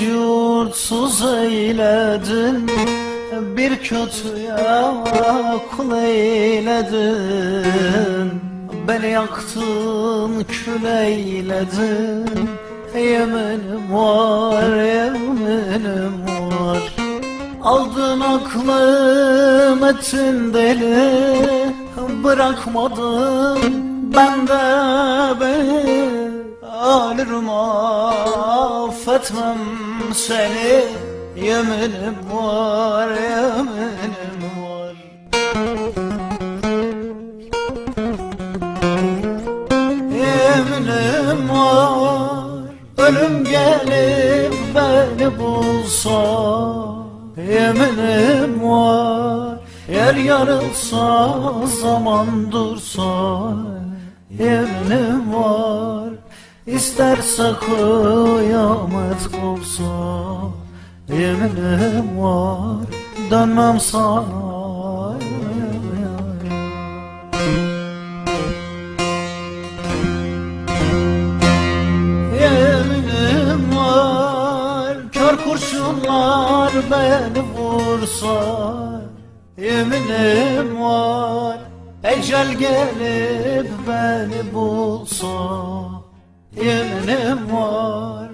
yurtsuz eyledin Bir kötüye kul eyledin. Beni yaktın kül eyledin. Yeminim var yeminim var. Aldın aklım ettin deli Bırakmadın ben de beni. Ölürüm affetmem seni Yeminim var yeminim var. Yeminim var Ölüm gelip beni bulsa. Yeminim var Yer yarılsa zaman dursa. Yeminim var İsterse kıyamet kopsa Yeminim var Dönmem sana. Yeminim var Kör kurşunlar beni vursa Yeminim var Ecel gelip beni bulsa Yeminim var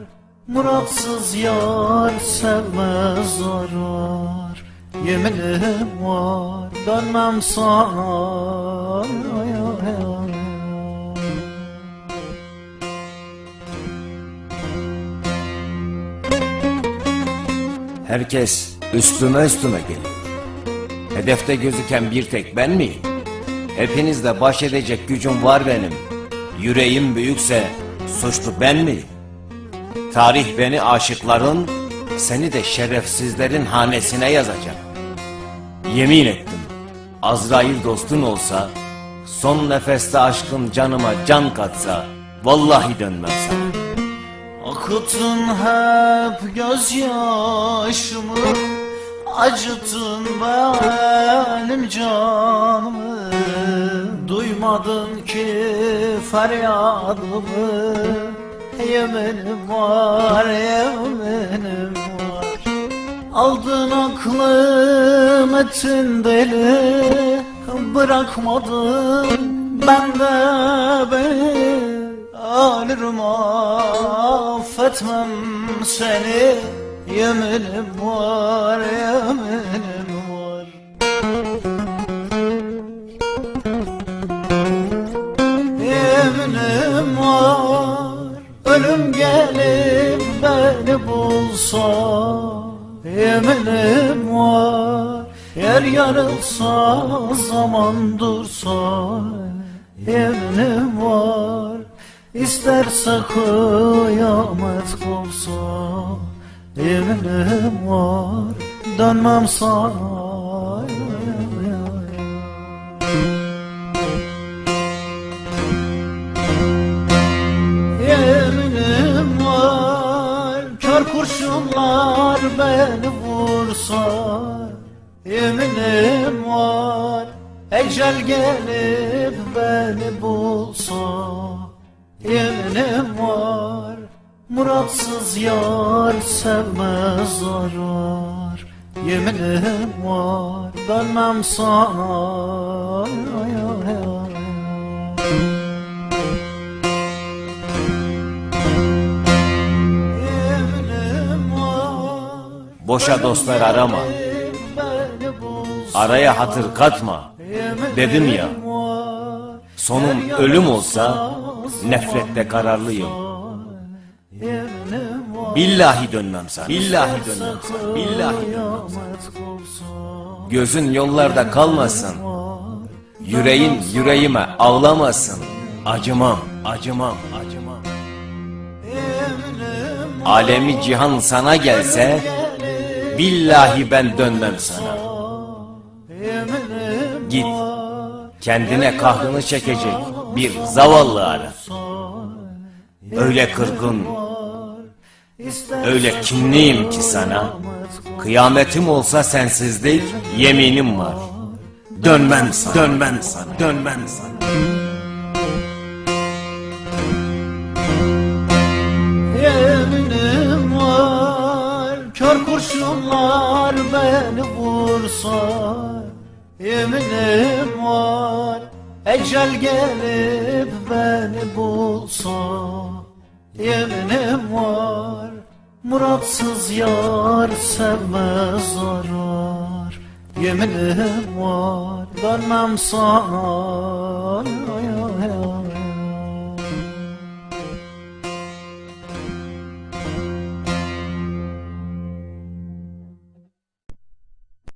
Muratsız yar sevmez zarar Yeminim var Dönmem sana. Herkes üstüme üstüme geliyor. Hedefte gözüken bir tek ben miyim? Hepinizle baş edecek gücüm var benim. Yüreğim büyükse suçlu ben miyim? Tarih beni aşıkların, seni de şerefsizlerin hanesine yazacak. Yemin ettim, Azrail dostun olsa, son nefeste aşkın canıma can katsa, vallahi dönmem sana. Akıttın hep gözyaşımı Acıttın benim canımı Duymadın ki feryadımı. Yeminim var yeminim var. Aldın aklım ettin deli Bırakmadın ben de beni. Ölürüm affetmem seni Yeminim var yeminim var. Yeminim var Ölüm gelip beni bulsa. Yeminim var Yer yarılsa zaman dursa. Yeminim var İsterse kıyamet kopsa Yeminim var Dönmem sana. Yeminim var Kör kurşunlar beni vursa. Yeminim var Ecel gelip beni bulsa. Yeminim var Muratsız yar sevmez zarar Yeminim var Dönmem sana Ay, ay, ay. Yeminim var Boşa dostlar arama. Araya hatır katma. Dedim ya, sonum ölüm olsa nefrette kararlıyım. Billahi dönmem sana. Billahi dönmem sana. Billahi dönmem sana. Gözün yollarda kalmasın. Yüreğin yüreğime ağlamasın. Acımam, acımam, acımam. Alemi cihan sana gelse, billahi ben dönmem sana. Git, kendine kahrını çekecek bir zavallı ara. Öyle kırgın, öyle kinliyim ki sana. Kıyametim olsa sensizlik, yeminim var. Dönmem sana, dönmem sana, dönmem sana. Yeminim var beni vursa Yeminim var Ecel gelip beni bulsa Yeminim var Muratsız yar sevmez zarar Yeminim var dönmem sana